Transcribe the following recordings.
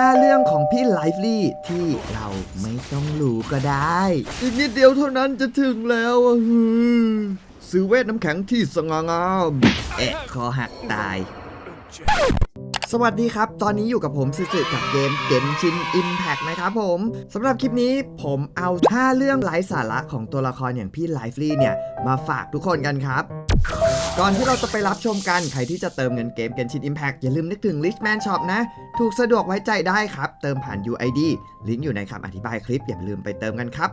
5เรื่องของพี่ไลฟ์ลี่ที่เราไม่ต้องรู้ก็ได้ อีกนิดเดียวเท่านั้นจะถึงแล้วอะฮือซื้อเวทน้ำแข็งที่สง่างามเอ๊ะคอหักตาย สวัสดีครับ ตอนนี้อยู่กับผมซิสึกับเกมเกนชิน Impact นะครับผมสำหรับคลิปนี้ผมเอา 5 เรื่องไร้สาระของตัวละครอย่างพี่ไลฟ์ลี่เนี่ย มาฝากทุกคนกันครับ ก่อนที่เราจะไปรับชมกัน ใครที่จะเติมเงินเกมเกนชิน Impact อย่าลืมนึกถึง Richman Shop นะ ถูกสะดวกไว้ใจได้ครับ เติมผ่าน UID ลิงก์อยู่ในคำอธิบายคลิปอย่าลืมไปเติมกันครับ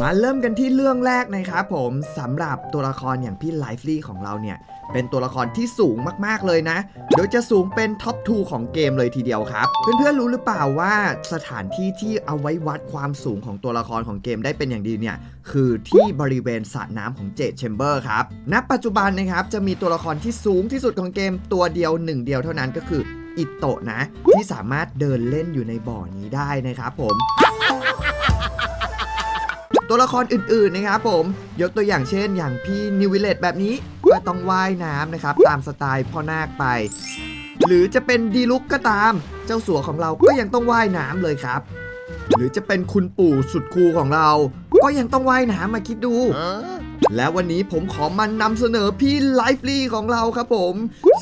มาเริ่มกันที่เรื่องแรกนะครับผมสำหรับตัวละครอย่างพี่ไลฟ์ลี่ของเราเนี่ย เป็นตัวละครที่สูงมากๆเลยนะ โดยจะสูงเป็นท็อป 2 ของเกมเลยทีเดียวครับ เพื่อนๆรู้หรือเปล่าว่าสถานที่ที่เอาไว้วัดความสูงของตัวละครของเกมได้เป็นอย่างดีเนี่ย คือที่บริเวณสระน้ำของเจดแชมเบอร์ครับณปัจจุบันนะครับจะมีตัวละครที่สูงที่สุดของเกมตัวเดียวหนึ่งเดียวเท่านั้นก็คืออิโตะนะ ที่สามารถเดินเล่นอยู่ในบ่อนี้ได้นะครับผม ตัวละครอื่นๆนะครับผม ยกตัวอย่างเช่น อย่างพี่นิววิเลตแบบนี้ก็ต้องว่ายน้ำนะครับ ตามสไตล์พ่อนาคไป หรือจะเป็นดีลุกก็ตาม เจ้าสัวของเราก็ยังต้องว่ายน้ำเลยครับ หรือจะเป็นคุณปู่สุดคูลของเรา ก็ยังต้องว่ายน้ำมาคิดดู และวันนี้ผมขอมันนำเสนอพี่ไลฟ์ลีของเราครับผม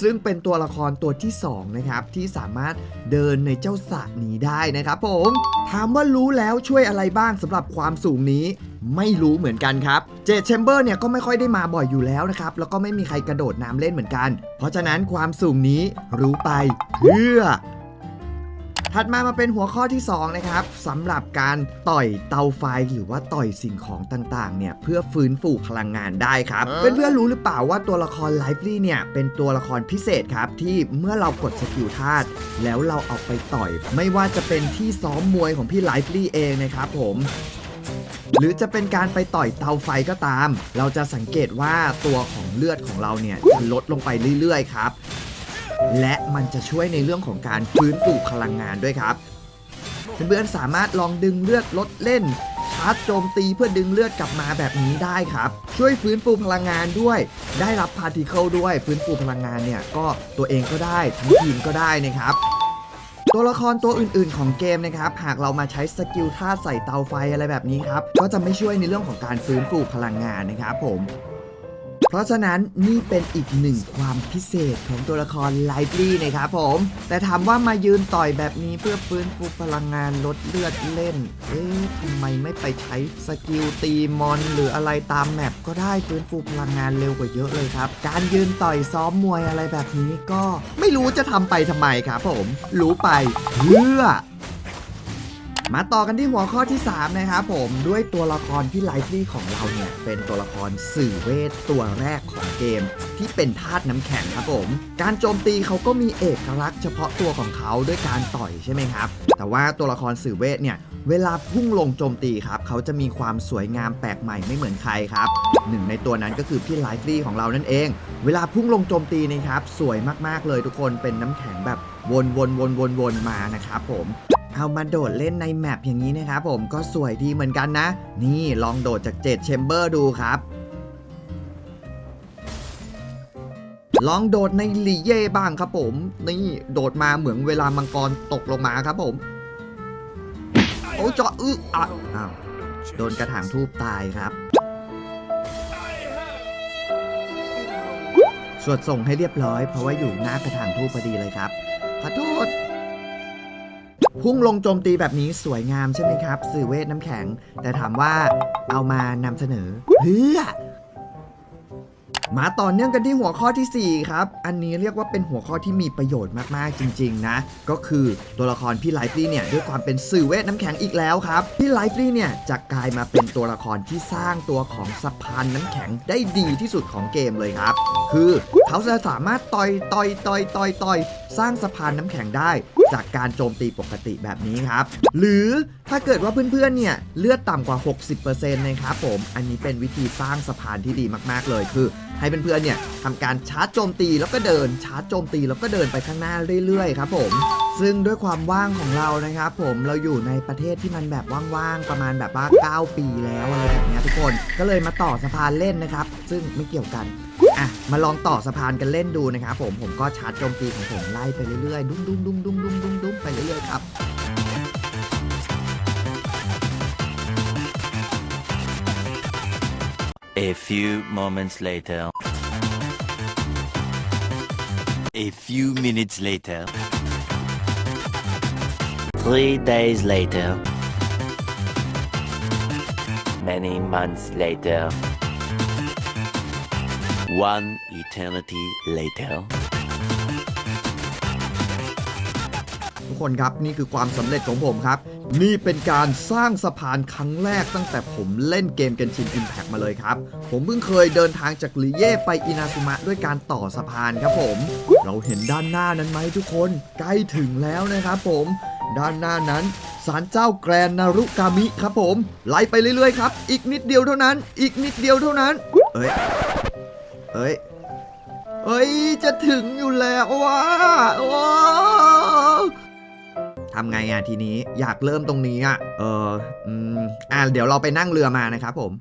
ซึ่งเป็นตัวละครตัวที่ 2 นะครับ ที่สามารถเดินในเจ้าสระนี้ได้นะครับผม ถามว่ารู้แล้วช่วยอะไรบ้างสำหรับความสูงนี้ ไม่รู้เหมือนกันครับ เจดแชมเบอร์เนี่ยก็ไม่ค่อยได้มาบ่อยอยู่แล้วนะครับ แล้วก็ไม่มีใครกระโดดน้ำเล่นเหมือนกัน เพราะฉะนั้นความสูงนี้รู้ไปเพื่อ ถัดมามาเป็นหัวข้อที่ 2 นะครับสำหรับการต่อยเตาไฟหรือว่าต่อยสิ่งของต่างๆ เนี่ย เพื่อฟื้นฟูพลังงานได้ครับ เพื่อนๆรู้หรือเปล่าว่าตัวละครไลฟ์ลี่เนี่ย เป็นตัวละครพิเศษครับ ที่เมื่อเรากดสกิลธาตุแล้วเราเอาไปต่อย ไม่ว่าจะเป็นที่ซ้อมมวยของพี่ไลฟ์ลี่เองนะครับผมหรือจะเป็นการไปต่อยเตาไฟก็ตาม เราจะสังเกตว่าตัวของเลือดของเราเนี่ยจะลดลงไปเรื่อยๆครับ และมันจะช่วยในเรื่องของการฟื้นฟูพลังงานด้วยครับ เพื่อนๆสามารถลองดึงเลือดลดเล่นชาร์จโจมตีเพื่อดึงเลือดกลับมาแบบนี้ได้ครับ ช่วยฟื้นฟูพลังงานด้วย ได้รับพาร์ติเคิลด้วยฟื้นฟูพลังงานเนี่ยก็ตัวเองก็ได้ทั้งทีมก็ได้นะครับตัวละครตัวอื่น ๆ ของเกมนะครับ หากเรามาใช้สกิลท่าใส่เตาไฟอะไรแบบนี้ครับ ก็จะไม่ช่วยในเรื่องของการฟื้นฟูพลังงานนะครับผม เพราะฉะนั้นนี่เป็นอีกหนึ่งความพิเศษของตัวละครไลฟ์ลี่นะครับผม แต่ถามว่ามายืนต่อยแบบนี้เพื่อฟื้นฟูพลังงานลดเลือดเล่น เอ๊ะทำไมไม่ไปใช้สกิลตีมอน หรืออะไรตามแมปก็ได้ฟื้นฟูพลังงานเร็วกว่าเยอะเลยครับ การยืนต่อยซ้อมมวยอะไรแบบนี้ก็ไม่รู้จะทำไปทำไมครับผม รู้ไปเพื่อ มาต่อกันที่หัวข้อที่ 3 นะครับผมด้วยตัวละครที่ไลฟ์ลี่ของเราเนี่ยเป็นตัวละครสื่อเวทตัวแรกของเกม ที่เป็นธาตุน้ำแข็งครับผม การโจมตีเขาก็มีเอกลักษณ์เฉพาะตัวของเขาด้วยการต่อยใช่ไหมครับ แต่ว่าตัวละครสื่อเวทเนี่ยเวลาพุ่งลงโจมตีครับเขาจะมีความสวยงามแปลกใหม่ไม่เหมือนใครครับหนึ่งในตัวนั้นก็คือพี่ไลฟ์ลี่ของเรานั่นเอง เวลาพุ่งลงโจมตีนะครับสวยมากๆเลยทุกคนเป็นน้ำแข็งแบบวนวนวนวนวนๆมานะครับผม เอามาโดดเล่นในแมปอย่างนี้นะครับผมก็สวยดีเหมือนกันนะ นี่ลองโดดจากเจ็ดแชมเบอร์ดูครับลองโดดในลีเย่บ้างครับผม นี่โดดมาเหมือนเวลามังกรตกลงมาครับผม โอ้เจาะอึอะอ้าวโดนกระถางทูบตายครับ สวดส่งให้เรียบร้อยเพราะว่าอยู่หน้ากระถางทูบพอดีเลยครับ พุ่งลงโจมตีแบบนี้สวยงามใช่ไหมครับ สื่อเวทน้ำแข็ง แต่ถามว่าเอามานำเสนอเพื่อมาต่อเนื่องกันที่หัวข้อทีสี่ 4 ครับ อันนี้เรียกว่าเป็นหัวข้อที่มีประโยชน์มากๆจริง ๆ นะ ก็คือตัวละครพี่ไลฟ์ลี่เนี่ยด้วยความเป็นสื่อเวทน้ำแข็งอีกแล้วครับ พี่ไลฟ์ลี่เนี่ยจะกลายมาเป็นตัวละครที่สร้างตัวของสะพานน้ำแข็งได้ดีที่สุดของเกมเลยครับ คือเขาจะสามารถต่อยต่อยต่อยต่อยต่อยสร้างสะพานน้ำแข็งได้จากการโจมตีปกติแบบนี้ครับ หรือถ้าเกิดว่าเพื่อนๆเนี่ยเลือดต่ำกว่า 60%นะครับผม อันนี้เป็นวิธีสร้างสะพานที่ดีมากๆเลยคือ ให้เพื่อนๆเนี่ยทำการชาร์จโจมตีแล้วก็เดินชาร์จโจมตีแล้วก็เดินไปข้างหน้าเรื่อยๆครับผม ซึ่งด้วยความว่างของเรานะครับผมเราอยู่ในประเทศที่มันแบบว่างๆประมาณแบบว่า9ปีแล้วอะไรแบบนี้ทุกคน ก็เลยมาต่อสะพานเล่นนะครับ ซึ่งไม่เกี่ยวกันอะมาลองต่อสะพานกันเล่นดูนะครับผมผมก็ชาร์จโจมตีของผมไล่ไปเรื่อยๆ ดุ้มดุ้มดุ้มดุ้มดุ้มดุ้มดุ้มไปเรื่อยๆครับ A few moments later. A few minutes later. Three days later. Many months later. One eternity later. ทุกคนครับนี่คือความสำเร็จของผมครับ นี่เป็นการสร้างสะพานครั้งแรกตั้งแต่ผมเล่นเกมกันชินอิมแพ t มาเลยครับ ผมเพิ่งเคยเดินทางจากลิเย่ไปอินาซุมะด้วยการต่อสะพานครับผม เราเห็นด้านหน้านั้นไหมทุกคนใกล้ถึงแล้วนะครับผม ด้านหน้านั้นศาลเจ้าแกรนนารุกามิครับผม ไล่ไปเรื่อยๆครับ อีกนิดเดียวเท่านั้น อีกนิดเดียวเท่านั้น เอ้ย เอ้ยเอ้ย จะถึงอยู่แล้วว้าว้าทำไงอะทีนี้อยากเริ่มตรงนี้อะ เอออืมอ่าเดี๋ยวเราไปนั่งเรือมานะครับผม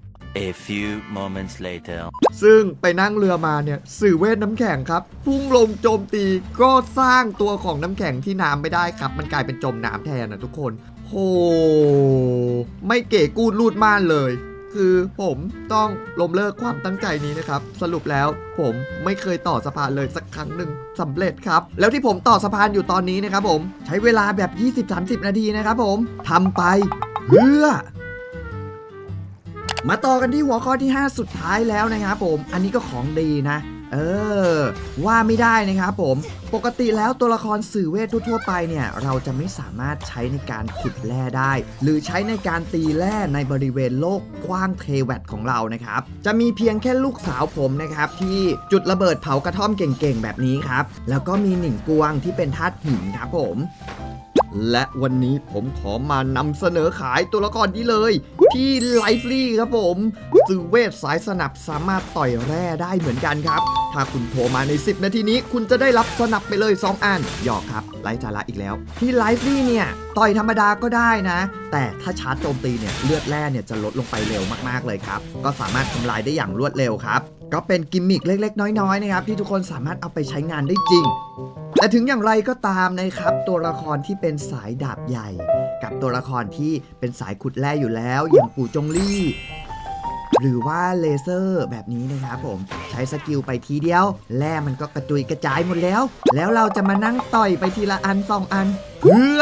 A few moments later. ซึ่งไปนั่งเรือมาเนี่ยสื่อเวทน้ำแข็งครับ พุ่งลงโจมตีก็สร้างตัวของน้ำแข็งที่น้ำไม่ได้ครับ มันกลายเป็นจมน้ำแทนนะทุกคน โห ไม่เก๋กูดลูดม่านเลย คือผมต้องล้มเลิกความตั้งใจนี้นะครับ สรุปแล้วผมไม่เคยต่อสะพานเลยสักครั้งหนึ่งสำเร็จครับ แล้วที่ผมต่อสะพานอยู่ตอนนี้นะครับผมใช้เวลาแบบ 20-30 นาทีนะครับผมทำไปเพื่อมาต่อกันที่หัวข้อที่ 5 สุดท้ายแล้วนะครับผม อันนี้ก็ของดีนะ เออ ว่าไม่ได้นะครับผม ปกติแล้วตัวละครสื่อเวททั่วๆไปเนี่ย เราจะไม่สามารถใช้ในการขุดแร่ได้ หรือใช้ในการตีแร่ในบริเวณโลกกว้างเทแวตของเรานะครับ จะมีเพียงแค่ลูกสาวผมนะครับ ที่จุดระเบิดเผากระท่อมเก่งๆ แบบนี้ครับ แล้วก็มีหนิงกวงที่เป็นธาตุหินครับผม และวันนี้ผมขอมานำเสนอขายตัวละครนี้เลยที่ไลฟ์ลี่ครับผมสื่อเวทสายสนับสามารถต่อยแร่ได้เหมือนกันครับ ถ้าคุณโทรมาใน 10 นาทีนี้ คุณจะได้รับสนับไปเลย 2 อันหยอกครับไร้สาระอีกแล้วที่ไลฟ์ลี่เนี่ย ต่อยธรรมดาก็ได้นะ แต่ถ้าชาร์จโจมตีเนี่ยเลือดแร่เนี่ยจะลดลงไปเร็วมากๆเลยครับ ก็สามารถทำลายได้อย่างรวดเร็วครับ ก็เป็นกิมมิคเล็ก ๆ น้อย ๆ นะครับ ที่ทุกคนสามารถเอาไปใช้งานได้จริง แต่ถึงอย่างไรก็ตามนะครับ ตัวละครที่เป็นสายดาบใหญ่ กับตัวละครที่เป็นสายขุดแร่อยู่แล้ว อย่างปู่จงลี่ หรือว่าเลเซอร์แบบนี้นะครับผมใช้สกิลไปทีเดียวแร่มันก็กระจุยกระจายหมดแล้ว แล้วเราจะมานั่งต่อยไปทีละอันสองอัน เพื่อ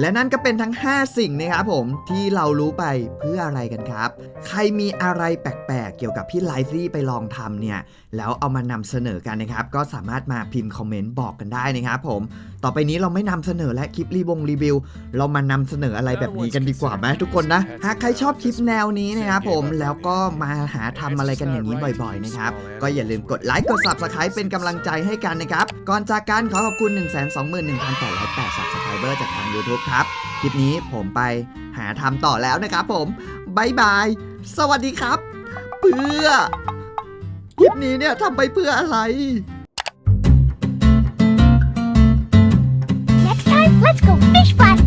และนั่นก็เป็นทั้ง 5 สิ่งนะครับผมที่เรารู้ไปเพื่ออะไรกันครับ ใครมีอะไรแปลก เกี่ยวกับพี่ไลฟ์รี่ไปลองทำเนี่ยแล้วเอามานำเสนอกันนะครับ ก็สามารถมาพิมพ์คอมเมนต์บอกกันได้นะครับผม ต่อไปนี้เราไม่นำเสนอและคลิปรีวงรีวิว เรามานำเสนออะไรแบบนี้กันดีกว่าไหมทุกคนนะหากใครชอบคลิปแนวนี้นะครับผมแล้วก็มาหาทำอะไรกันอย่างนี้บ่อยๆนะครับก็อย่าลืมกดไลค์กด subscribe เป็นกำลังใจให้กันนะครับก่อนจากการขอขอบคุณ 1 2 1 8 8 8 subscriber จากทาง YouTube ครับ คลิปนี้ผมไปหาทำต่อแล้วนะครับผมบายบาย สวัสดีครับ เพื่อคลิปนี้เนี่ยทำไปเพื่ออะไร Next time, let's go fish fast.